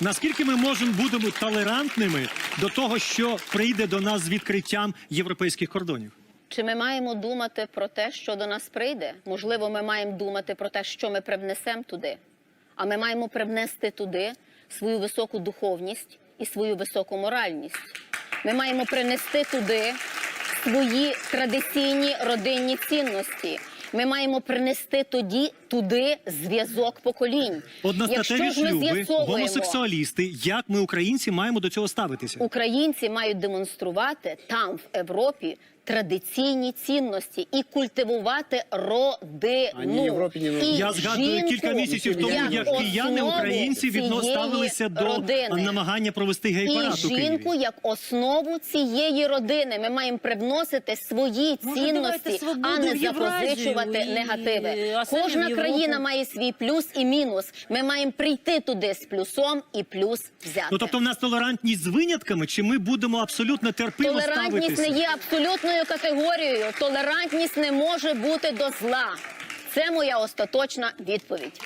Наскільки ми можемо будемо толерантними до того, що прийде до нас з відкриттям європейських кордонів? Чи ми маємо думати про те, що до нас прийде? Можливо, ми маємо думати про те, що ми привнесемо туди. А ми маємо привнести туди свою високу духовність і свою високу моральність. Ми маємо принести туди свої традиційні родинні цінності. Ми маємо принести тоді туди зв'язок поколінь. Одностатеві шлюби, гомосексуалісти. Як ми, українці, маємо до цього ставитися? Українці мають демонструвати там, в Європі, традиційні цінності і культивувати родину. Європі, ні в І Я згадую жінку кілька місяців тому, як як кияни основу українці відно цієї ставилися до родини. намагання провести гей-парад у Києві. жінку як основу цієї родини. Ми маємо привносити свої Може, цінності, свободу а не в Євразію запозичувати і негативи. в Кожна Європу. країна має свій плюс і мінус. Ми маємо прийти туди з плюсом і плюс взяти. Ну тобто, в нас толерантність з винятками, чи ми будемо абсолютно терпимо Толерантність ставитися? не є абсолютною категорією. Толерантність не може бути до зла. Це моя остаточна відповідь.